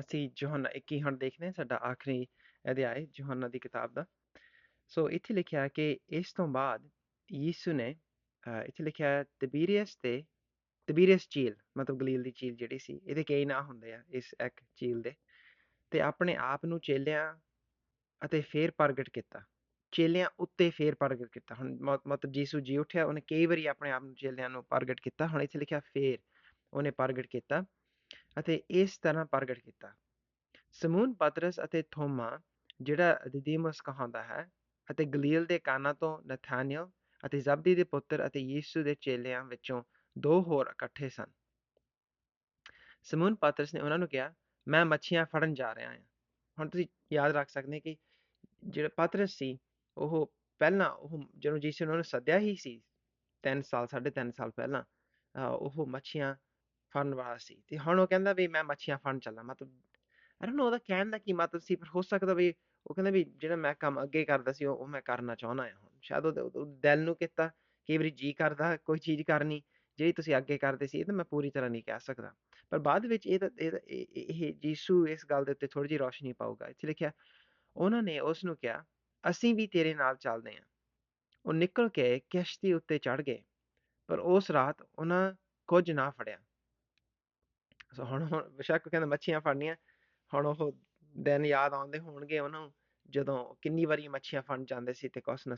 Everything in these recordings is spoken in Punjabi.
ਅਸੀਂ ਯਹੋਨਾ 21 ਹੁਣ ਦੇਖਦੇ ਹਾਂ ਸਾਡਾ ਆਖਰੀ ਅਧਿਆਇ ਯਹੋਨਾ ਦੀ ਕਿਤਾਬ ਦਾ। ਸੋ ਇੱਥੇ ਲਿਖਿਆ ਕਿ ਇਸ ਤੋਂ ਬਾਅਦ ਯੀਸ਼ੂ ਨੇ ਇੱਥੇ ਲਿਖਿਆ ਤਬੀਰੀਅਸ ਤੇ ਤਬੀਰੀਅਸ ਝੀਲ, ਮਤਲਬ ਗਲੀਲ ਦੀ ਝੀਲ ਜਿਹੜੀ ਸੀ, ਇਹਦੇ ਕਈ ਨਾਂ ਹੁੰਦੇ ਆ ਇਸ ਇੱਕ ਝੀਲ ਦੇ। ਤੇ ਆਪਣੇ ਆਪ ਨੂੰ ਚੇਲਿਆਂ ਅਤੇ ਫੇਰ ਪ੍ਰਗਟ ਕੀਤਾ। ਚੇਲਿਆਂ ਉੱਤੇ ਫੇਰ ਪ੍ਰਗਟ ਕੀਤਾ। ਹੁਣ ਮ- ਮਤਲਬ ਯੀਸ਼ੂ ਜੀ ਉੱਠਿਆ, ਉਹਨੇ ਕਈ ਵਾਰੀ ਆਪਣੇ ਆਪ ਨੂੰ ਚੇਲਿਆਂ ਨੂੰ ਪ੍ਰਗਟ ਕੀਤਾ। ਹੁਣ ਇੱਥੇ ਲਿਖਿਆ ਫੇਰ ਉਹਨੇ ਪ੍ਰਗਟ ਕੀਤਾ। ਅਤੇ ਇਸ ਤਰ੍ਹਾਂ ਪ੍ਰਗਟ ਕੀਤਾ। ਸਮੂਨ ਪਤਰਸ ਅਤੇ ਥੋਮਾ, ਜਿਹੜਾ ਦਿਦੀਮਸ ਕਹਾਉਂਦਾ ਹੈ ਅਤੇ ਗਲੀਲ ਦੇ ਕਾਨਾ ਤੋਂ ਨਥਾਨਿਅਲ ਅਤੇ ਜ਼ਬਦੀ ਦੇ ਪੁੱਤਰ ਅਤੇ ਯੀਸ਼ੂ ਦੇ ਚੇਲਿਆਂ ਵਿੱਚੋਂ ਦੋ ਹੋਰ ਇਕੱਠੇ ਸਨ। ਸਮੂਨ ਪਤਰਸ ਨੇ ਉਹਨਾਂ ਨੂੰ ਕਿਹਾ, ਮੈਂ ਮੱਛੀਆਂ ਫੜਨ ਜਾ ਰਿਹਾ ਹਾਂ। ਹੁਣ ਤੁਸੀਂ ਯਾਦ ਰੱਖ ਸਕਦੇ ਕਿ ਜਿਹੜਾ ਪਤਰਸ ਸੀ, ਉਹ ਪਹਿਲਾਂ ਉਹ ਜਦੋਂ ਯੀਸ਼ੂ ਨੇ ਉਹਨੂੰ ਸੱਦਿਆ ਹੀ ਸੀ 3 ਸਾਲ 3.5 ਸਾਲ ਪਹਿਲਾਂ ਉਹ ਮੱਛੀਆਂ ਫੜਨ ਵਾਲਾ ਸੀ, ਤੇ ਹੁਣ ਉਹ ਕਹਿੰਦਾ ਵੀ ਮੈਂ ਮੱਛੀਆਂ ਫੜਨ ਚੱਲਾਂ ਮਤਲਬ ਆਈ ਡੋਨਟ ਨੋ ਉਹਦਾ ਕਹਿਣ ਦਾ ਕੀ ਮਤਲਬ ਸੀ, ਪਰ ਹੋ ਸਕਦਾ ਵੀ ਉਹ ਕਹਿੰਦਾ ਵੀ ਜਿਹੜਾ ਮੈਂ ਕੰਮ ਅੱਗੇ ਕਰਦਾ ਸੀ, ਉਹ ਮੈਂ ਕਰਨਾ ਚਾਹੁੰਦਾ ਹਾਂ ਹੁਣ, ਸ਼ਾਇਦ ਉਹਦੇ ਦਿਲ ਨੂੰ ਕੀਤਾ ਕਈ ਵਾਰੀ ਜੀ ਕਰਦਾ, ਕੋਈ ਚੀਜ਼ ਕਰਨੀ, ਜਿਹੜੀ ਤੁਸੀਂ ਅੱਗੇ ਕਰਦੇ ਸੀ, ਇਹ ਤਾਂ ਮੈਂ ਪੂਰੀ ਤਰ੍ਹਾਂ ਨਹੀਂ ਕਹਿ ਸਕਦਾ, ਪਰ ਬਾਅਦ ਵਿੱਚ ਇਹ ਤਾਂ, ਇਹ ਇਹ ਯੀਸ਼ੂ ਇਸ ਗੱਲ ਦੇ ਉੱਤੇ ਥੋੜੀ ਜਿਹੀ ਰੋਸ਼ਨੀ ਪਾਊਗਾ, ਇੱਥੇ ਲਿਖਿਆ, ਉਹਨਾਂ ਨੇ ਉਸ ਨੂੰ ਕਿਹਾ, ਅਸੀਂ ਵੀ ਤੇਰੇ ਨਾਲ ਚੱਲਦੇ ਹਾਂ। ਉਹ ਨਿਕਲ ਕੇ ਕਿਸ਼ਤੀ ਉੱਤੇ ਚੜ ਗਏ, ਪਰ ਉਸ ਰਾਤ ਉਹਨਾਂ ਕੁਝ ਨਾ ਫੜਿਆ। ਹੁਣ ਹੁਣ ਬੇਸ਼ੱਕ ਕਹਿੰਦਾ ਮੱਛੀਆਂ ਫੜਨੀਆਂ ਹੁਣ ਉਹ ਦਿਨ ਯਾਦ ਆਉਂਦੇ ਹੋਣਗੇ ਉਹਨਾਂ ਨੂੰ ਜਦੋਂ ਕਿੰਨੀ ਵਾਰੀ ਮੱਛੀਆਂ ਫੜਨ ਜਾਂਦੇ ਸੀ ਤੇ ਕੁਛ ਨਾ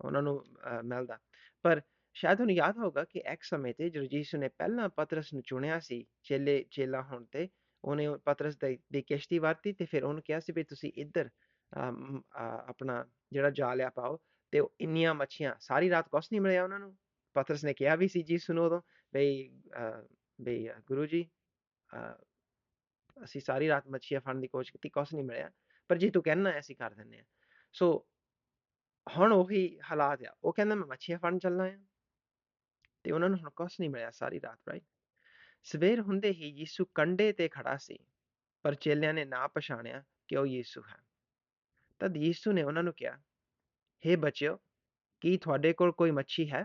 ਉਹਨਾਂ ਨੂੰ ਅਹ, ਮਿਲਦਾ। ਪਰ ਸ਼ਾਇਦ ਉਹਨੂੰ ਯਾਦ ਹੋਊਗਾ ਕਿ ਇੱਕ ਸਮੇਂ ਤੇ ਜਦੋਂ ਨੇ ਪਹਿਲਾਂ ਪਤਰਸ ਨੂੰ ਚੁਣਿਆ ਸੀ ਚੇਲੇ ਚੇਲਾ ਹੋਣ ਤੇ ਉਹਨੇ ਉਹ ਪਤਰਸ ਦੀ ਕਿਸ਼ਤੀ ਵਰਤੀ ਤੇ ਫਿਰ ਉਹਨੂੰ ਕਿਹਾ ਸੀ ਵੀ ਤੁਸੀਂ ਇੱਧਰ ਅਮ, ਅਹ, ਆਪਣਾ ਜਿਹੜਾ ਜਾਲ ਆ ਪਾਓ ਤੇ ਇੰਨੀਆਂ ਮੱਛੀਆਂ ਸਾਰੀ ਰਾਤ ਕੁਛ ਨਹੀਂ ਮਿਲਿਆ ਉਹਨਾਂ ਨੂੰ। ਪਤਰਸ ਨੇ ਕਿਹਾ ਵੀ ਸੀ ਯੀਸ਼ੂ ਨੂੰ ਉਦੋਂ ਬਈ ਅਹ, ਬਈ ਗੁਰੂ ਜੀ ਅਸੀਂ ਸਾਰੀ ਰਾਤ ਮੱਛੀਆਂ ਫੜਨ ਦੀ ਕੋਸ਼ਿਸ਼ ਕੀਤੀ ਕੁਛ ਨਹੀਂ ਮਿਲਿਆ ਪਰ ਜੇ ਤੂੰ ਕਹਿਣਾ ਅਸੀਂ ਕਰ ਦਿੰਦੇ ਆ ਸੋ ਹੁਣ ਉਹੀ ਹਾਲਾਤ ਆ ਉਹ ਕਹਿੰਦਾ ਮੈਂ ਮੱਛੀਆਂ ਫੜਨ ਚੱਲਣਾ ਆ ਤੇ ਉਹਨਾਂ ਨੂੰ ਹੁਣ ਕੁਛ ਨਹੀਂ ਮਿਲਿਆ ਸਾਰੀ ਰਾਤ ਰਾਈਟ ਸਵੇਰ ਹੁੰਦੇ ਹੀ ਯੀਸ਼ੂ ਕੰਡੇ ਤੇ ਖੜਾ ਸੀ ਪਰ ਚੇਲਿਆਂ ਨੇ ਨਾ ਪਛਾਣਿਆ ਕਿ ਉਹ ਯੀਸ਼ੂ ਹੈ ਤਦ ਯੀਸ਼ੂ ਨੇ ਉਹਨਾਂ ਨੂੰ ਕਿਹਾ ਹੇ ਬੱਚਿਓ ਕੀ ਤੁਹਾਡੇ ਕੋਲ ਕੋਈ ਮੱਛੀ ਹੈ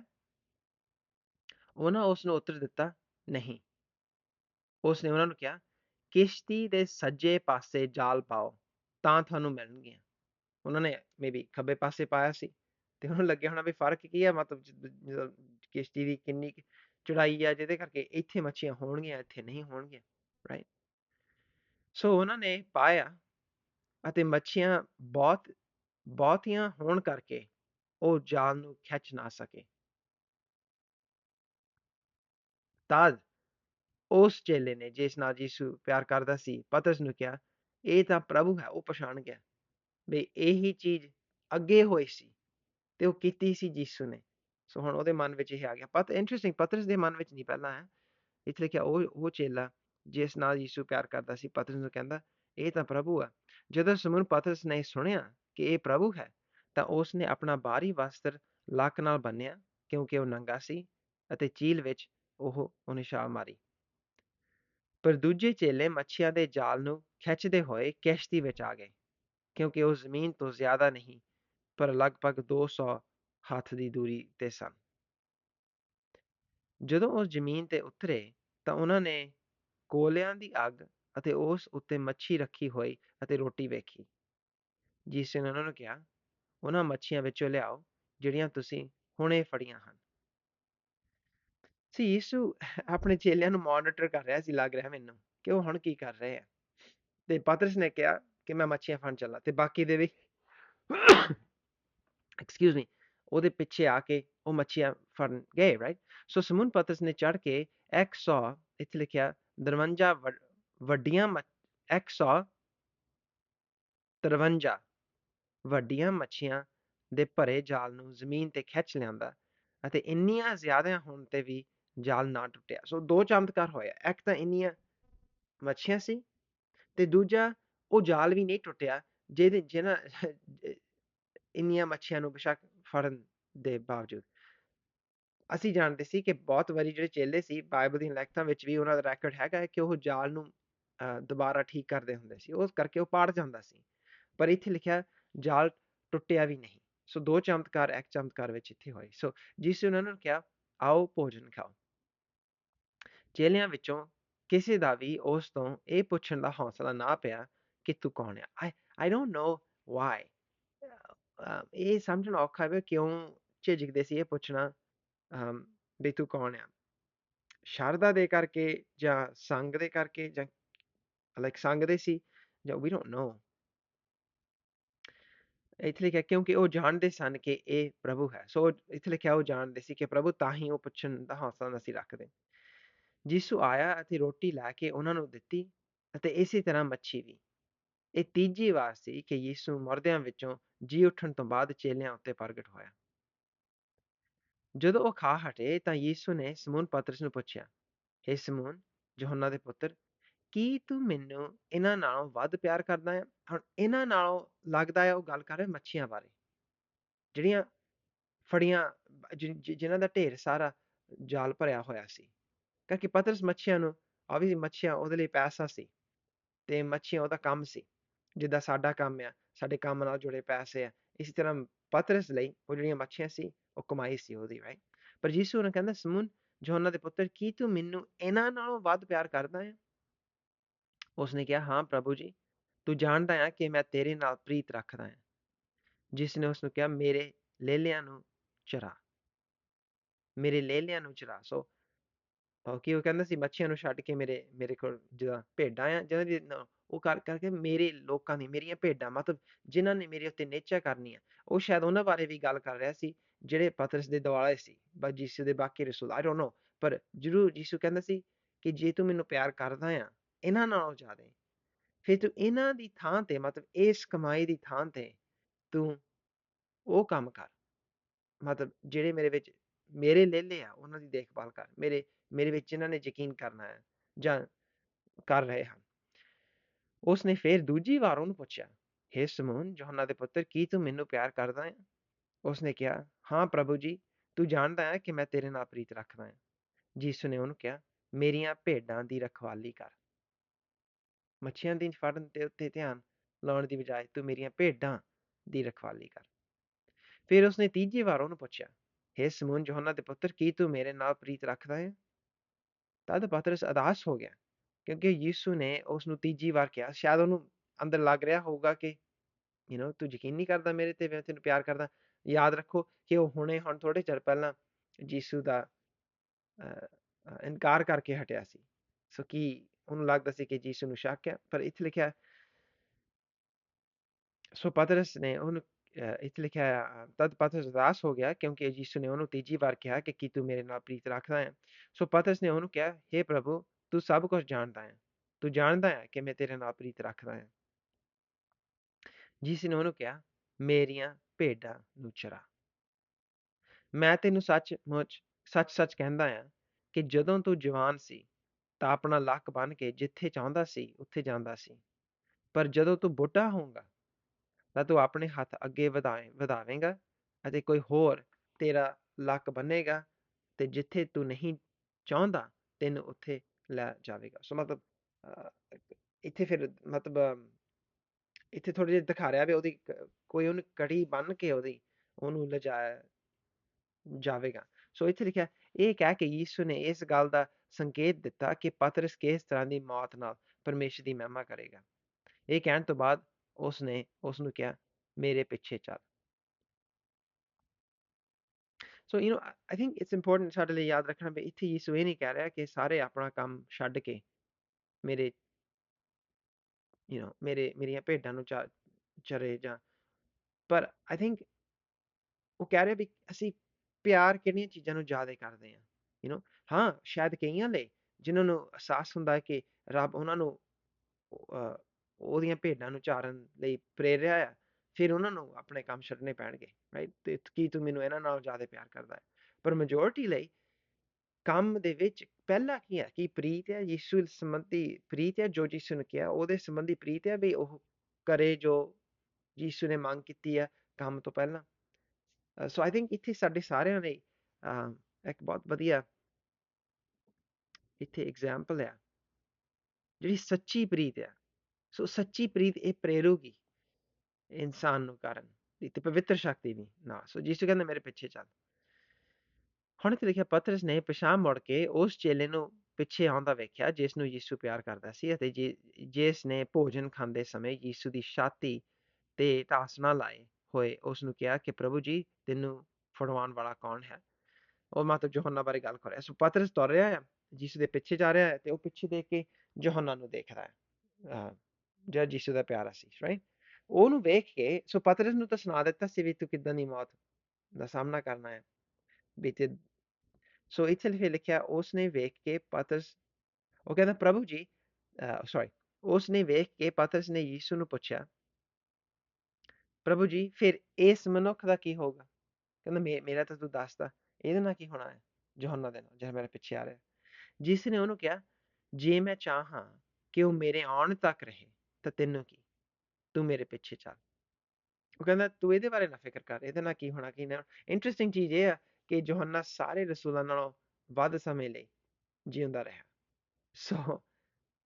ਉਹਨਾਂ ਉਸ ਨੂੰ ਉੱਤਰ ਦਿੱਤਾ ਨਹੀਂ ਉਸ ਨੇ ਉਹਨਾਂ ਨੂੰ ਕਿਹਾ, ਕਿਸ਼ਤੀ ਦੇ ਸੱਜੇ ਪਾਸੇ ਜਾਲ ਪਾਓ, ਤਾਂ ਤੁਹਾਨੂੰ ਮਿਲਣਗੀਆਂ। ਉਹਨਾਂ ਨੇ ਮੇਬੀ ਖੱਬੇ ਪਾਸੇ ਪਾਇਆ ਸੀ ਤੇ ਉਹਨੂੰ ਲੱਗਿਆ ਹੋਣਾ ਵੀ ਫ਼ਰਕ ਕੀ ਹੈ ਮਤਲਬ ਕਿਸ਼ਤੀ ਦੀ ਕਿੰਨੀ ਚੜਾਈ ਆ, ਜਿਹਦੇ ਕਰਕੇ ਇੱਥੇ ਮੱਛੀਆਂ ਹੋਣਗੀਆਂ, ਇੱਥੇ ਨਹੀਂ ਹੋਣਗੀਆਂ ਰਾਈਟ ਸੋ ਉਹਨਾਂ ਨੇ ਪਾਇਆ ਅਤੇ ਮੱਛੀਆਂ ਬਹੁਤ, ਬਹੁਤੀਆਂ ਹੋਣ ਕਰਕੇ ਉਹ ਜਾਲ ਨੂੰ ਖਿੱਚ ਨਾ ਸਕੇ। ਤਦ ਉਸ ਚੇਲੇ ਨੇ ਜਿਸ ਨਾਲ ਯੀਸ਼ੂ ਪਿਆਰ ਕਰਦਾ ਸੀ ਪਤਰਸ ਨੂੰ ਕਿਹਾ ਇਹ ਤਾਂ ਪ੍ਰਭੂ ਹੈ ਉਹ ਪਛਾਣ ਗਿਆ ਵੀ ਇਹੀ ਚੀਜ਼ ਅੱਗੇ ਹੋਈ ਸੀ ਤੇ ਉਹ ਕੀਤੀ ਸੀ ਯੀਸ਼ੂ ਨੇ ਸੋ ਹੁਣ ਉਹਦੇ ਮਨ ਵਿੱਚ ਇਹ ਆ ਗਿਆ ਪਤ ਇੰਟਰਸਟਿੰਗ ਪਤਰਸ ਦੇ ਮਨ ਵਿੱਚ ਨਹੀਂ ਪਹਿਲਾਂ ਹੈ ਇੱਥੇ ਲਿਖਿਆ ਉਹ ਉਹ ਚੇਲਾ ਜਿਸ ਨਾਲ ਯੀਸ਼ੂ ਪਿਆਰ ਕਰਦਾ ਸੀ ਪਤਰਸ ਨੂੰ ਕਹਿੰਦਾ ਇਹ ਤਾਂ ਪ੍ਰਭੂ ਆ ਜਦੋਂ ਸਿਮੋਨ ਪਤਰਸ ਨੇ ਸੁਣਿਆ ਕਿ ਇਹ ਪ੍ਰਭੂ ਹੈ ਤਾਂ ਉਸ ਨੇ ਆਪਣਾ ਬਾਹਰੀ ਵਸਤਰ ਲੱਕ ਨਾਲ ਬੰਨਿਆ ਕਿਉਂਕਿ ਉਹ ਨੰਗਾ ਸੀ ਅਤੇ ਚੀਲ ਵਿੱਚ ਉਹ ਉਹਨੇ ਛਾਲ ਮਾਰੀ ਪਰ ਦੂਜੇ ਚੇਲੇ ਮੱਛੀਆਂ ਦੇ ਜਾਲ ਨੂੰ ਖਿੱਚਦੇ ਹੋਏ ਕਿਸ਼ਤੀ ਵਿੱਚ ਆ ਗਏ, ਕਿਉਂਕਿ ਉਹ ਜ਼ਮੀਨ ਤੋਂ ਜ਼ਿਆਦਾ ਨਹੀਂ, ਪਰ ਲਗਭਗ 200 ਹੱਥ ਦੀ ਦੂਰੀ ਤੇ ਸਨ। ਜਦੋਂ ਉਹ ਜ਼ਮੀਨ ਤੇ ਉਤਰੇ ਤਾਂ ਉਹਨਾਂ ਨੇ ਕੋਲਿਆਂ ਦੀ ਅੱਗ ਅਤੇ ਉਸ ਉੱਤੇ ਮੱਛੀ ਰੱਖੀ ਹੋਈ ਅਤੇ ਰੋਟੀ ਵੇਖੀ, ਜਿਸ ਨੇ ਉਹਨਾਂ ਨੂੰ ਕਿਹਾ, ਉਹਨਾਂ ਮੱਛੀਆਂ ਵਿੱਚੋਂ ਲਿਆਓ, ਜਿਹੜੀਆਂ ਤੁਸੀਂ ਹੁਣੇ ਫੜੀਆਂ ਹਨ। ਸੀ ਯਿਸੂ ਆਪਣੇ ਚੇਲਿਆਂ ਨੂੰ ਮੋਨੀਟਰ ਕਰ ਰਿਹਾ ਸੀ ਲੱਗ ਰਿਹਾ ਮੈਨੂੰ ਕਿ ਉਹ ਹੁਣ ਕੀ ਕਰ ਰਹੇ ਆ। ਤੇ ਪਤਰਸ ਨੇ ਕਿਹਾ ਕਿ ਮੈਂ ਮੱਛੀਆਂ ਫੜਨ ਚੱਲਾਂ ਤੇ ਬਾਕੀ ਦੇ ਵੀ ਐਕਸਕਿਊਜ਼ ਮੀ ਉਹਦੇ ਪਿੱਛੇ ਆ ਕੇ ਉਹ ਮੱਛੀਆਂ ਫੜਨ ਗਏ ਰਾਈਟ ਸੋ ਸਮੂਨ ਪਤਰਸ ਨੇ ਚੜ ਕੇ 100 ਇੱਥੇ ਲਿਖਿਆ 53 ਵੱਡੀਆਂ 100 53 ਵੱਡੀਆਂ ਮੱਛੀਆਂ ਦੇ ਭਰੇ ਜਾਲ ਨੂੰ ਜ਼ਮੀਨ ਤੇ ਖਿੱਚ ਲਿਆਂਦਾ ਅਤੇ ਇੰਨੀਆਂ ਜ਼ਿਆਦਾ ਹੋਣ ਤੇ ਵੀ ਜਾਲ ਨਾ ਟੁੱਟਿਆ। ਸੋ ਦੋ ਚਮਤਕਾਰ ਹੋਇਆ। ਇੱਕ ਤਾਂ ਇੰਨੀਆਂ ਮੱਛੀਆਂ ਸੀ ਤੇ ਦੂਜਾ ਉਹ ਜਾਲ ਵੀ ਨਹੀਂ ਟੁੱਟਿਆ ਜਿਹਦੇ ਜਿਹਨਾਂ ਇੰਨੀਆਂ ਮੱਛੀਆਂ ਨੂੰ ਬਸ਼ੱਕ ਫੜਨ ਦੇ ਬਾਵਜੂਦ। ਅਸੀਂ ਜਾਣਦੇ ਸੀ ਕਿ ਬਹੁਤ ਵਾਰੀ ਜਿਹੜੇ ਚੇਲੇ ਸੀ ਬਾਈਬਲ ਦੀਆਂ ਲਿਖਤਾਂ ਵਿੱਚ ਵੀ ਉਹਨਾਂ ਦਾ ਰੈਕੋਰਡ ਹੈਗਾ ਕਿ ਉਹ ਜਾਲ ਨੂੰ ਅਹ, ਦੁਬਾਰਾ ਠੀਕ ਕਰਦੇ ਹੁੰਦੇ ਸੀ। ਉਸ ਕਰਕੇ ਉਹ ਪਾੜ ਜਾਂਦਾ ਸੀ। ਪਰ ਇੱਥੇ ਲਿਖਿਆ ਜਾਲ ਟੁੱਟਿਆ ਵੀ ਨਹੀਂ। ਸੋ ਦੋ ਚਮਤਕਾਰ ਇੱਕ ਚਮਤਕਾਰ ਵਿੱਚ ਇੱਥੇ ਹੋਏ। ਸੋ ਜਿਸ ਨੇ ਉਹਨਾਂ ਨੂੰ ਕਿਹਾ ਆਓ ਭੋਜਨ ਖਾਓ। ਚੇਲਿਆਂ ਵਿੱਚੋਂ ਕਿਸੇ ਦਾ ਵੀ ਉਸ ਤੋਂ ਇਹ ਪੁੱਛਣ ਦਾ ਹੌਸਲਾ ਨਾ ਪਿਆ ਕਿ ਤੂੰ ਕੌਣ ਹੈ ਆਈ ਆਈ ਡੋਨਟ ਨੋ ਵਾਈ ਇਹ ਸਮਝਣਾ ਔਖਾ ਹੈ ਕਿਉਂ ਝਿਜਕਦੇ ਸੀ ਇਹ ਪੁੱਛਣਾ ਵੀ ਤੂੰ ਕੌਣ ਆ? ਸ਼ਰਧਾ ਦੇ ਕਰਕੇ ਜਾਂ ਸੰਗ ਦੇ ਕਰਕੇ ਜਾਂ ਲਾਈਕ ਸੰਗ ਦੇ ਸੀ ਜਾਂ ਵੀ ਡੋਨਟ ਨੋ ਇੱਥੇ ਲਿਖਿਆ ਕਿਉਂਕਿ ਉਹ ਜਾਣਦੇ ਸਨ ਕਿ ਇਹ ਪ੍ਰਭੂ ਹੈ। ਸੋ ਇੱਥੇ ਲਿਖਿਆ ਉਹ ਜਾਣਦੇ ਸੀ ਕਿ ਪ੍ਰਭੂ ਤਾਂ ਹੀ ਉਹ ਪੁੱਛਣ ਦਾ ਹੌਸਲਾ ਨਹੀਂ ਰੱਖਦੇ। ਯਿਸੂ ਆਇਆ ਅਤੇ ਰੋਟੀ ਲੈ ਕੇ ਉਹਨਾਂ ਨੂੰ ਦਿੱਤੀ ਅਤੇ ਇਸੇ ਤਰ੍ਹਾਂ ਮੱਛੀ ਵੀ। ਇਹ ਤੀਜੀ ਵਾਰ ਸੀ ਕਿ ਯਿਸੂ ਮਰਦਿਆਂ ਵਿੱਚੋਂ ਜੀ ਉੱਠਣ ਤੋਂ ਬਾਅਦ ਚੇਲਿਆਂ ਉੱਤੇ ਪ੍ਰਗਟ ਹੋਇਆ। ਜਦੋਂ ਉਹ ਖਾ ਹਟੇ ਤਾਂ ਯਿਸੂ ਨੇ ਸਮੂਨ ਪਤਰਸ ਨੂੰ ਪੁੱਛਿਆ हे ਸਮੂਨ, ਯਹੋਨਾ ਦੇ ਪੁੱਤਰ, ਕੀ ਤੂੰ ਮੈਨੂੰ ਇਹਨਾਂ ਨਾਲੋਂ ਵੱਧ ਪਿਆਰ ਕਰਦਾ ਹੈ? ਹੁਣ ਇਹਨਾਂ ਨਾਲੋਂ ਲੱਗਦਾ ਹੈ ਉਹ ਗੱਲ ਕਰ ਰਿਹਾ ਮੱਛੀਆਂ ਬਾਰੇ। ਜਿਹੜੀਆਂ ਫੜੀਆਂ ਜਿਨ੍ਹਾਂ ਦਾ ਢੇਰ ਸਾਰਾ ਜਾਲ ਭਰਿਆ ਹੋਇਆ ਸੀ। ਕਿਉਂਕਿ ਪਤਰਸ ਮੱਛੀਆਂ ਨੂੰ ਆਬਵੀਅਸਲੀ ਮੱਛੀਆਂ ਉਹਦੇ ਲਈ ਪੈਸਾ ਸੀ ਤੇ ਮੱਛੀਆਂ ਉਹਦਾ ਕੰਮ ਸੀ ਜਿੱਦਾਂ ਸਾਡਾ ਕੰਮ ਆ ਸਾਡੇ ਕੰਮ ਨਾਲ ਜੁੜੇ ਪੈਸੇ ਆ ਇਸੇ ਤਰ੍ਹਾਂ ਪਤਰਸ ਲਈ ਉਹ ਜਿਹੜੀਆਂ ਮੱਛੀਆਂ ਸੀ ਉਹ ਕਮਾਈ ਸੀ ਉਹਦੀ ਰਾਈਟ ਪਰ ਯਿਸੂ ਨੇ ਕਹਿੰਦਾ ਸਮੂਨ ਜੋਨਾ ਦੇ ਪੁੱਤਰ ਕੀ ਤੂੰ ਮੈਨੂੰ ਇਹਨਾਂ ਨਾਲੋਂ ਵੱਧ ਪਿਆਰ ਕਰਦਾ ਹੈ ਉਸਨੇ ਕਿਹਾ ਹਾਂ ਪ੍ਰਭੂ ਜੀ ਤੂੰ ਜਾਣਦਾ ਹੈ ਕਿ ਮੈਂ ਤੇਰੇ ਨਾਲ ਪ੍ਰੀਤ ਰੱਖਦਾ ਹਾਂ ਜਿਸ ਨੇ ਉਸ ਨੂੰ ਕਿਹਾ ਮੇਰੇ ਲੇਲਿਆਂ ਨੂੰ ਚਰਾ ਮੇਰੇ ਲੇਲਿਆਂ ਨੂੰ ਚਰਾ ਸੋ ਕਿ ਉਹ ਕਹਿੰਦਾ ਸੀ, ਮੱਛੀਆਂ ਨੂੰ ਛੱਡ ਕੇ ਮੇਰੇ ਮੇਰੇ ਕੋਲ ਜਿਹੜਾ ਭੇਡਾਂ ਆ ਜਿਹਨਾਂ ਦੀ ਉਹ ਕਰ, ਕਰਕੇ ਮੇਰੇ ਲੋਕਾਂ ਦੀ, ਮੇਰੀਆਂ ਭੇਡਾਂ, ਮਤਲਬ ਜਿਨ੍ਹਾਂ ਨੇ ਮੇਰੇ ਉੱਤੇ ਨੇਚਾ ਕਰਨੀ ਆ ਉਹ ਸ਼ਾਇਦ ਉਹਨਾਂ ਬਾਰੇ ਵੀ ਗੱਲ ਕਰ ਰਿਹਾ ਸੀ, ਜਿਹੜੇ ਪਤਰਸ ਦੇ ਦੁਆਲੇ ਸੀ, ਬਸ ਯਿਸੂ ਦੇ ਬਾਕੀ ਰਸੂਲ ਆਈ ਡੋਨਟ ਨੋ ਪਰ ਜਰੂਰ ਯਿਸੂ ਕਹਿੰਦਾ ਸੀ ਕਿ ਜੇ ਤੂੰ ਮੈਨੂੰ ਪਿਆਰ ਕਰਦਾ ਆ ਇਹਨਾਂ ਨਾਲੋਂ ਜ਼ਿਆਦਾ ਫਿਰ ਤੂੰ ਇਹਨਾਂ ਦੀ ਥਾਂ ਤੇ, ਮਤਲਬ ਇਸ ਕਮਾਈ ਦੀ ਥਾਂ ਤੇ, ਤੂੰ ਉਹ ਕੰਮ ਕਰ, ਮਤਲਬ ਜਿਹੜੇ ਮੇਰੇ ਵਿੱਚ, ਮੇਰੇ ਲੇਲੇ ਆ, ਉਹਨਾਂ ਦੀ ਦੇਖਭਾਲ ਕਰ, ਮੇਰੇ ਮੇਰੇ ਵਿੱਚ ਇਹਨਾਂ ਨੇ ਯਕੀਨ ਕਰਨਾ ਹੈ ਜਾਂ ਕਰ ਰਹੇ ਹਨ। ਉਸ ਨੇ ਫੇਰ ਦੂਜੀ ਵਾਰ ਉਹਨੂੰ ਪੁੱਛਿਆ हे ਸਮੂਨ, ਯੋਹਨਾ ਦੇ ਪੁੱਤਰ, ਕੀ ਤੂੰ ਮੈਨੂੰ ਪਿਆਰ ਕਰਦਾ ਹੈ? ਉਸ ਨੇ ਕਿਹਾ, ਹਾਂ ਪ੍ਰਭੂ ਜੀ, ਤੂੰ ਜਾਣਦਾ ਹੈ ਕਿ ਮੈਂ ਤੇਰੇ ਨਾਲ ਪ੍ਰੀਤ ਰੱਖਦਾ ਹਾਂ। ਯਿਸੂ ਨੇ ਉਹਨੂੰ ਕਿਹਾ, ਮੇਰੀਆਂ ਭੇਡਾਂ ਦੀ ਰਖਵਾਲੀ ਕਰ। ਮੱਛੀਆਂ ਦੀ ਫੜਨ ਤੇ ਉੱਤੇ ਧਿਆਨ ਲਾਉਣ ਦੀ ਬਜਾਏ ਤੂੰ ਮੇਰੀਆਂ ਭੇਡਾਂ ਦੀ ਰਖਵਾਲੀ ਕਰ। ਫਿਰ ਉਸਨੇ ਤੀਜੀ ਵਾਰ ਉਹਨੂੰ ਪੁੱਛਿਆ हे ਸਮੂਨ, ਯੋਹਨਾ ਦੇ ਪੁੱਤਰ, ਕੀ ਤੂੰ ਮੇਰੇ ਨਾਲ ਪ੍ਰੀਤ ਰੱਖਦਾ ਹੈ? ਤਦ ਪਤਰਸ ਅਦਾਸ ਹੋ ਗਿਆ ਕਿਉਂਕਿ ਯਿਸੂ ਨੇ ਉਸ ਨੂੰ ਤੀਜੀ ਵਾਰ ਕਿਹਾ ਸ਼ਾਇਦ ਉਹਨੂੰ ਅੰਦਰ ਲੱਗ ਰਿਹਾ ਹੋਊਗਾ ਕਿ ਯੂ نو ਤੂੰ ਯਕੀਨ ਨਹੀਂ ਕਰਦਾ ਮੇਰੇ ਤੇ ਮੈਂ ਤੈਨੂੰ ਪਿਆਰ ਕਰਦਾ ਯਾਦ ਰੱਖੋ ਕਿ ਉਹ ਹੁਣੇ ਹੁਣ ਥੋੜੇ ਚਿਰ ਪਹਿਲਾਂ ਯਿਸੂ ਦਾ ਇਨਕਾਰ ਕਰਕੇ ਹਟਿਆ ਸੀ ਸੋ ਕੀ ਉਹਨੂੰ ਲੱਗਦਾ ਸੀ ਕਿ ਯਿਸੂ ਨੂੰ ਸ਼ੱਕ ਹੈ ਪਰ ਇੱਥੇ ਲਿਖਿਆ ਸੋ ਪਤਰਸ ਨੇ ਉਹਨੂੰ ਇੱਥੇ ਲਿਖਿਆ ਆ ਤਦ ਪਤਰਸ ਉਦਾਸ ਹੋ ਗਿਆ ਕਿਉਂਕਿ ਯਿਸੂ ਨੇ ਉਹਨੂੰ ਤੀਜੀ ਵਾਰ ਕਿਹਾ ਕਿ ਕੀ ਤੂੰ ਮੇਰੇ ਨਾਲ ਪ੍ਰੀਤ ਰੱਖਦਾ ਹੈ ਸੋ ਪਤਰਸ ਨੇ ਉਹਨੂੰ ਕਿਹਾ हे ਪ੍ਰਭੂ ਤੂੰ ਸਭ ਕੁਝ ਜਾਣਦਾ ਹੈ ਤੂੰ ਜਾਣਦਾ ਹੈ ਕਿ ਮੈਂ ਤੇਰੇ ਨਾਲ ਪ੍ਰੀਤ ਰੱਖਦਾ ਹਾਂ ਜਿਸ ਨੇ ਉਹਨੂੰ ਕਿਹਾ ਮੇਰੀਆਂ ਭੇਡਾਂ ਨੂੰ ਚਰਾ ਮੈਂ ਤੈਨੂੰ ਸੱਚ ਮੁੱਚ ਸੱਚ ਸੱਚ ਕਹਿੰਦਾ ਹਾਂ ਕਿ ਜਦੋਂ ਤੂੰ ਜਵਾਨ ਸੀ ਤਾਂ ਆਪਣਾ ਲੱਕ ਬੰਨ੍ਹ ਕੇ ਜਿੱਥੇ ਚਾਹੁੰਦਾ ਸੀ ਉੱਥੇ ਜਾਂਦਾ ਸੀ ਪਰ ਜਦੋਂ ਤੂੰ ਬੁੱਢਾ ਹੋਊਂਗਾ ਤਾਂ ਤੂੰ ਆਪਣੇ ਹੱਥ ਅੱਗੇ ਵਧਾਏ, ਵਧਾਵੇਂਗਾ ਅਤੇ ਕੋਈ ਹੋਰ ਤੇਰਾ ਲੱਕ ਬੰਨੇਗਾ ਤੇ ਜਿੱਥੇ ਤੂੰ ਨਹੀਂ ਚਾਹੁੰਦਾ, ਤੈਨੂੰ ਉੱਥੇ ਲੈ ਜਾਵੇਗਾ। ਸੋ ਮਤਲਬ ਇੱਥੇ ਫਿਰ ਮਤਲਬ, ਇੱਥੇ ਥੋੜੀ ਜਿਹੀ ਦਿਖਾ ਰਿਹਾ ਵੀ ਉਹਦੀ ਕੋਈ ਉਹਨੂੰ ਕੜੀ ਬੰਨ ਕੇ ਉਹਦੀ, ਉਹਨੂੰ ਲਿਜਾਇਆ ਜਾਵੇਗਾ। ਸੋ ਇੱਥੇ ਲਿਖਿਆ, ਇਹ ਕਹਿ ਕੇ ਯਿਸੂ ਨੇ ਇਸ ਗੱਲ ਦਾ ਸੰਕੇਤ ਦਿੱਤਾ ਕਿ ਪਤਰਸ ਕਿਸ ਤਰ੍ਹਾਂ ਦੀ ਮੌਤ ਨਾਲ ਪਰਮੇਸ਼ਰ ਦੀ ਮਹਿਮਾ ਕਰੇਗਾ। ਇਹ ਕਹਿਣ ਤੋਂ ਬਾਅਦ ਉਸ ਨੇ ਉਸ ਨੂੰ ਕਿਹਾ ਮੇਰੇ ਪਿੱਛੇ ਚੱਲ so you know I think it's important ਸਾਡੇ ਲਈ ਯਾਦ ਰੱਖਣਾ ਵੀ ਇੱਥੇ ਯਿਸੂ ਇਹ ਨਹੀਂ ਕਹਿ ਰਿਹਾ ਕਿ ਸਾਰੇ ਆਪਣਾ ਕੰਮ ਛੱਡ ਕੇ ਮੇਰੇ ਯੂ نو ਮੇਰੇ ਮੇਰੀਆਂ ਭੇਡਾਂ ਨੂੰ ਚਰੇ ਜਾਂ ਪਰ ਆਈ ਥਿੰਕ ਉਹ ਕਹਿ ਰਿਹਾ ਵੀ ਅਸੀਂ ਪਿਆਰ ਕਿਹੜੀਆਂ ਚੀਜ਼ਾਂ ਨੂੰ ਜ਼ਿਆਦਾ ਕਰਦੇ ਆ ਯੂ نو ਹਾਂ ਸ਼ਾਇਦ ਕਈਆਂ ਲਈ ਜਿਨ੍ਹਾਂ ਨੂੰ ਅਹਿਸਾਸ ਹੁੰਦਾ ਹੈ ਕਿ ਰੱਬ ਉਹਨਾਂ ਨੂੰ ਉਹਦੀਆਂ ਭੇਡਾਂ ਨੂੰ ਚਾਰਨ ਲਈ ਪ੍ਰੇਰਿਆ ਆ, ਫਿਰ ਉਹਨਾਂ ਨੂੰ ਆਪਣੇ ਕੰਮ ਛੱਡਣੇ ਪੈਣਗੇ ਰਾਈਟ ਤੇ ਕੀ ਤੂੰ ਮੈਨੂੰ ਇਹਨਾਂ ਨਾਲ ਜ਼ਿਆਦਾ ਪਿਆਰ ਕਰਦਾ ਹੈ? ਪਰ ਮੈਜੋਰਟੀ ਲਈ ਕੰਮ ਦੇ ਵਿੱਚ ਪਹਿਲਾ ਕੀ ਹੈ ਕਿ ਪ੍ਰੀਤ ਹੈ, ਯਿਸੂ ਸੰਬੰਧੀ, ਪ੍ਰੀਤ ਹੈ ਜੋ ਯਿਸੂ ਨੇ ਕਿਹਾ, ਉਹਦੇ ਸੰਬੰਧੀ ਪ੍ਰੀਤ ਹੈ ਵੀ ਉਹ ਕਰੇ ਜੋ ਯਿਸੂ ਨੇ ਮੰਗ ਕੀਤੀ ਹੈ ਕੰਮ ਤੋਂ ਪਹਿਲਾਂ। ਸੋ ਆਈ ਥਿੰਕ ਇੱਥੇ ਸਾਡੇ ਸਾਰਿਆਂ ਲਈ ਇੱਕ ਬਹੁਤ ਵਧੀਆ ਇੱਥੇ ਐਗਜ਼ਾਮਪਲ ਹੈ ਜਿਹੜੀ ਸੱਚੀ ਪ੍ਰੀਤ ਹੈ ਸੋ ਸੱਚੀ ਪ੍ਰੀਤ ਇਹ ਪ੍ਰੇਰੂਗੀ ਇਨਸਾਨ ਨੂੰ ਕਰਨ ਦੀ ਤੇ ਪਵਿੱਤਰ ਸ਼ਕਤੀ ਵੀ ਨਾ ਸੋ ਜੀਸੂ ਕਹਿੰਦਾ ਮੇਰੇ ਪਿੱਛੇ ਚੱਲ। ਹੁਣ ਤੇ ਲਿਖਿਆ ਪਤਰਸ ਨੇ ਪਛਾਣ ਮੁੜ ਕੇ ਉਸ ਚੇਲੇ ਨੂੰ ਪਿੱਛੇ ਆਉਂਦਾ ਵੇਖਿਆ ਜਿਸ ਨੂੰ ਯਿਸੂ ਪਿਆਰ ਕਰਦਾ ਸੀ ਅਤੇ ਜਿਸ ਨੇ ਭੋਜਨ ਖਾਂਦੇ ਸਮੇਂ ਯੀਸੂ ਦੀ ਛਾਤੀ ਤੇ ਢਾਸਣਾ ਲਾਏ ਹੋਏ ਉਸ ਨੂੰ ਕਿਹਾ ਕਿ ਪ੍ਰਭੂ ਜੀ, ਤੈਨੂੰ ਫੜਵਾਉਣ ਵਾਲਾ ਕੌਣ ਹੈ? ਉਹ ਮਤਲਬ ਯਹੋਨਾ ਬਾਰੇ ਗੱਲ ਕਰ ਰਿਹਾ। ਸੋ ਪਤਰਸ ਤੁਰ ਰਿਹਾ ਹੈ ਯਿਸੂ ਦੇ ਪਿੱਛੇ ਜਾ ਰਿਹਾ ਹੈ ਤੇ ਉਹ ਪਿੱਛੇ ਦੇਖ ਕੇ ਯਹੋਨਾ ਨੂੰ ਦੇਖਦਾ ਹੈ। ਜਿਹੜਾ ਯਿਸੂ ਦਾ ਪਿਆਰਾ ਸੀ ਰਾਈਟ ਉਹਨੂੰ ਵੇਖ ਕੇ ਸੋ ਪਤਰਸ ਨੂੰ ਤਾਂ ਸੁਣਾ ਦਿੱਤਾ ਸੀ ਵੀ ਤੂੰ ਕਿੱਦਾਂ ਦੀ ਮੌਤ ਦਾ ਸਾਹਮਣਾ ਕਰਨਾ ਹੈ ਵੀ ਸੋ ਇੱਥੇ ਲਿਖਿਆ ਲਿਖਿਆ ਵੇਖ ਕੇ ਪਤਰਸ ਉਹ ਕਹਿੰਦਾ ਪ੍ਰਭੂ ਜੀ ਸੌਰੀ ਉਸ ਵੇਖ ਕੇ ਪਤਰਸ ਨੇ ਯਿਸੂ ਨੂੰ ਪੁੱਛਿਆ ਪ੍ਰਭੂ ਜੀ ਫਿਰ ਇਸ ਮਨੁੱਖ ਦਾ ਕੀ ਹੋਗਾ ਕਹਿੰਦਾ ਮੇ- ਮੇਰਾ ਤਾਂ ਤੂੰ ਦੱਸਦਾ ਇਹਦੇ ਨਾਲ ਕੀ ਹੋਣਾ ਹੈ ਯਹੋਨਾ ਦੇ ਨਾਲ ਜਿਹੜਾ ਮੇਰੇ ਪਿੱਛੇ ਆ ਰਿਹਾ ਜਿਸ ਨੇ ਉਹਨੂੰ ਕਿਹਾ ਜੇ ਮੈਂ ਚਾਹਾਂ ਕਿ ਉਹ ਮੇਰੇ ਆਉਣ ਤੱਕ ਰਹੇ ਤਾਂ ਤੈਨੂੰ ਕੀ? ਤੂੰ ਮੇਰੇ ਪਿੱਛੇ ਚੱਲ। ਉਹ ਕਹਿੰਦਾ, ਤੂੰ ਇਹਦੇ ਬਾਰੇ ਨਾ ਫਿਕਰ ਕਰ, ਇਹਦੇ ਨਾਲ ਕੀ ਹੋਣਾ, ਕੀ ਨਾ ਇੰਟਰਸਟਿੰਗ ਚੀਜ਼ ਇਹ ਆ ਕਿ ਯਹੋਨਾ ਸਾਰੇ ਰਸੂਲਾਂ ਨਾਲੋਂ ਵੱਧ ਸਮੇਂ ਲਈ ਜਿਉਂਦਾ ਰਿਹਾ। ਸੋ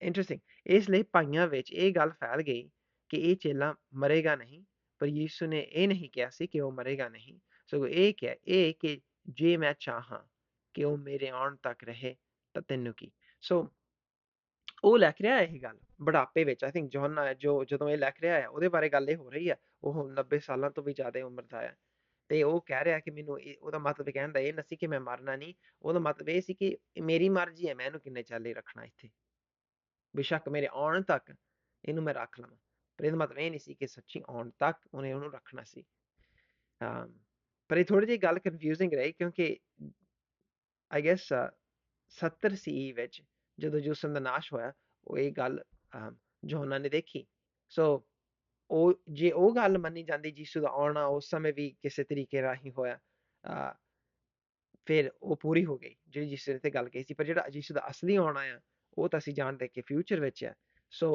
ਇੰਟਰਸਟਿੰਗ ਇਸ ਲਈ ਭਾਈਆਂ ਵਿੱਚ ਇਹ ਗੱਲ ਫੈਲ ਗਈ ਕਿ ਇਹ ਚੇਲਾ ਮਰੇਗਾ ਨਹੀਂ, ਪਰ ਯਿਸੂ ਨੇ ਇਹ ਨਹੀਂ ਕਿਹਾ ਸੀ ਕਿ ਉਹ ਮਰੇਗਾ ਨਹੀਂ। ਸਗੋਂ ਇਹ ਕਿਹਾ, ਇਹ ਕਿ ਜੇ ਮੈਂ ਚਾਹਾਂ ਕਿ ਉਹ ਮੇਰੇ ਆਉਣ ਤੱਕ ਰਹੇ ਤਾਂ ਤੈਨੂੰ ਕੀ? ਸੋ ਉਹ ਲਿਖ ਰਿਹਾ ਇਹ ਗੱਲ, ਬੁਢਾਪੇ ਵਿੱਚ ਆਈ ਥਿੰਕ ਜੋਹਨਾ ਜੋ ਜਦੋਂ ਇਹ ਲਿਖ ਰਿਹਾ ਹੈ ਉਹਦੇ ਬਾਰੇ ਗੱਲ ਇਹ ਹੋ ਰਹੀ ਹੈ ਉਹ 90 ਸਾਲਾਂ ਤੋਂ ਵੀ ਜ਼ਿਆਦਾ ਉਮਰ ਦਾ ਹੈ ਤੇ ਉਹ ਕਹਿ ਰਿਹਾ ਕਿ ਮੈਨੂੰ ਉਹਦਾ ਮਤਲਬ ਕਹਿਣ ਦਾ ਇਹ ਨਹੀਂ ਸੀ ਕਿ ਮੈਂ ਮਰਨਾ ਨਹੀਂ, ਉਹਦਾ ਮਤਲਬ ਇਹ ਸੀ ਕਿ ਮੇਰੀ ਮਰਜ਼ੀ ਹੈ ਮੈਂ ਇਹਨੂੰ ਕਿੰਨੇ ਚਾਲੇ ਰੱਖਣਾ ਇੱਥੇ। ਬੇਸ਼ੱਕ ਮੇਰੇ ਆਉਣ ਤੱਕ ਇਹਨੂੰ ਮੈਂ ਰੱਖ ਲਵਾਂ, ਪਰ ਇਹਦਾ ਮਤਲਬ ਇਹ ਨਹੀਂ ਸੀ ਕਿ ਸੱਚੀ ਆਉਣ ਤੱਕ ਉਹਨੇ ਉਹਨੂੰ ਰੱਖਣਾ ਸੀ। ਅਮ, ਪਰ ਇਹ ਥੋੜੀ ਜਿਹੀ ਗੱਲ ਕਨਫਿਊਜ਼ਿੰਗ ਰਹੀ ਕਿਉਂਕਿ ਆਈ ਗੈਸ 70 ਸੀਈ ਵਿੱਚ ਜਦੋਂ ਯੂਸਨ ਦਾ ਨਾਸ਼ ਹੋਇਆ ਉਹ ਇਹ ਗੱਲ ਅਮ, ਯੋਹੰਨਾ ਨੇ ਦੇਖੀ। ਸੋ ਉਹ ਜੇ ਉਹ ਗੱਲ ਮੰਨੀ ਜਾਂਦੀ ਯਿਸੂ ਦਾ ਆਉਣਾ ਉਸ ਸਮੇਂ ਵੀ ਕਿਸੇ ਤਰੀਕੇ ਰਾਹੀਂ ਹੋਇਆ ਫਿਰ ਉਹ ਪੂਰੀ ਹੋ ਗਈ ਜਿਹੜੀ ਜਿਸ ਤੇ ਗੱਲ ਕਹੀ ਸੀ। ਪਰ ਜਿਹੜਾ ਯਿਸੂ ਦਾ ਅਸਲੀ ਆਉਣਾ ਆ ਉਹ ਤਾਂ ਅਸੀਂ ਜਾਣਦੇ ਕਿ ਫਿਊਚਰ ਵਿੱਚ ਹੈ ਸੋ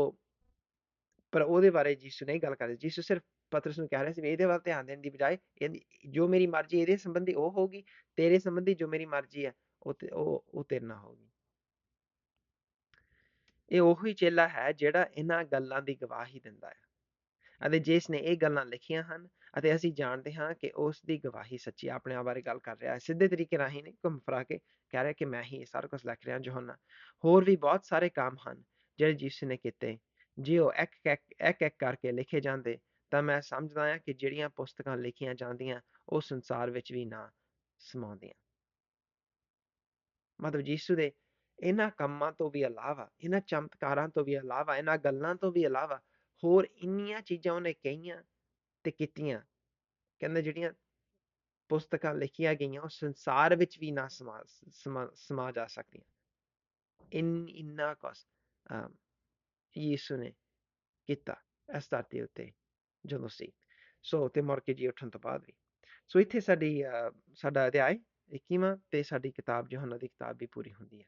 ਪਰ ਉਹਦੇ ਬਾਰੇ ਯਿਸੂ ਨਹੀਂ ਗੱਲ ਕਰਦੇ ਯਿਸੂ ਸਿਰਫ ਪਤਰਸ ਨੂੰ ਕਹਿ ਰਿਹਾ ਸੀ ਵੀ ਇਹਦੇ ਵੱਲ ਧਿਆਨ ਦੇਣ ਦੀ ਬਜਾਏ ਇਹਦੀ- ਜੋ ਮੇਰੀ ਮਰਜ਼ੀ ਇਹਦੇ ਸੰਬੰਧੀ ਉਹ ਹੋਗੀ ਤੇਰੇ ਸੰਬੰਧੀ ਜੋ ਮੇਰੀ ਮਰਜ਼ੀ ਹੈ ਉਹ ਤੇ- ਉਹ ਉਹ ਤੇਰੇ ਨਾਲ ਹੋਗੀ ਇਹ ਉਹੀ ਚੇਲਾ ਹੈ ਜਿਹੜਾ ਇਹਨਾਂ ਗੱਲਾਂ ਦੀ ਗਵਾਹੀ ਦਿੰਦਾ ਹੈ। ਅਤੇ ਜਿਸ ਨੇ ਇਹ ਗੱਲਾਂ ਲਿਖੀਆਂ ਹਨ ਅਤੇ ਅਸੀਂ ਜਾਣਦੇ ਹਾਂ ਕਿ ਉਸ ਦੀ ਗਵਾਹੀ ਸੱਚੀ। ਆਪਣੇ ਆਪ ਬਾਰੇ ਗੱਲ ਕਰ ਰਿਹਾ ਹੈ ਸਿੱਧੇ ਤਰੀਕੇ ਰਾਹੀਂ ਨਹੀਂ ਘੁੰਮ ਫਰਾ ਕੇ ਕਹਿ ਰਿਹਾ ਕਿ ਮੈਂ ਹੀ ਇਹ ਸਾਰਾ ਕੁਝ ਲਿਖ ਰਿਹਾ ਯੋਹੰਨਾ ਹੋਰ ਵੀ ਬਹੁਤ ਸਾਰੇ ਕੰਮ ਹਨ ਜਿਹੜੇ ਯਿਸੂ ਨੇ ਕੀਤੇ। ਜੇ ਉਹ ਇੱਕ ਇੱਕ ਇੱਕ ਇੱਕ ਕਰਕੇ ਲਿਖੇ ਜਾਂਦੇ ਤਾਂ ਮੈਂ ਸਮਝਦਾ ਹਾਂ ਕਿ ਜਿਹੜੀਆਂ ਪੁਸਤਕਾਂ ਲਿਖੀਆਂ ਜਾਂਦੀਆਂ ਉਹ ਸੰਸਾਰ ਵਿੱਚ ਵੀ ਨਾ ਸਮਾਉਂਦੀਆਂ। ਮਤਲਬ ਯਿਸੂ ਦੇ ਇਹਨਾਂ ਕੰਮਾਂ ਤੋਂ ਵੀ ਇਲਾਵਾ ਇਹਨਾਂ ਚਮਤਕਾਰਾਂ ਤੋਂ ਵੀ ਇਲਾਵਾ ਇਹਨਾਂ ਗੱਲਾਂ ਤੋਂ ਵੀ ਇਲਾਵਾ ਹੋਰ ਇੰਨੀਆਂ ਚੀਜ਼ਾਂ ਉਹਨੇ ਕਹੀਆਂ ਤੇ ਕੀਤੀਆਂ। ਕਹਿੰਦੇ ਜਿਹੜੀਆਂ ਪੁਸਤਕਾਂ ਲਿਖੀਆਂ ਗਈਆਂ ਉਹ ਸੰਸਾਰ ਵਿੱਚ ਵੀ ਨਾ ਸਮਾ ਸਮਾ ਜਾ ਸਕਦੀਆਂ। ਇਨ ਇੰਨਾ ਕੁਛ ਅਮ, ਨੇ ਕੀਤਾ ਇਸ ਧਰਤੀ ਉੱਤੇ ਜਦੋਂ ਸੀ। ਸੋ ਤੇ ਮਰ ਕੇ ਜੀ ਉੱਠਣ ਤੋਂ ਬਾਅਦ ਵੀ। ਸੋ ਇੱਥੇ ਸਾਡੀ ਅਹ, ਸਾਡਾ ਅਧਿਆਇ 21ਵਾਂ ਤੇ ਸਾਡੀ ਕਿਤਾਬ ਯੋਹੰਨਾ ਦੀ ਕਿਤਾਬ ਵੀ ਪੂਰੀ ਹੁੰਦੀ ਹੈ।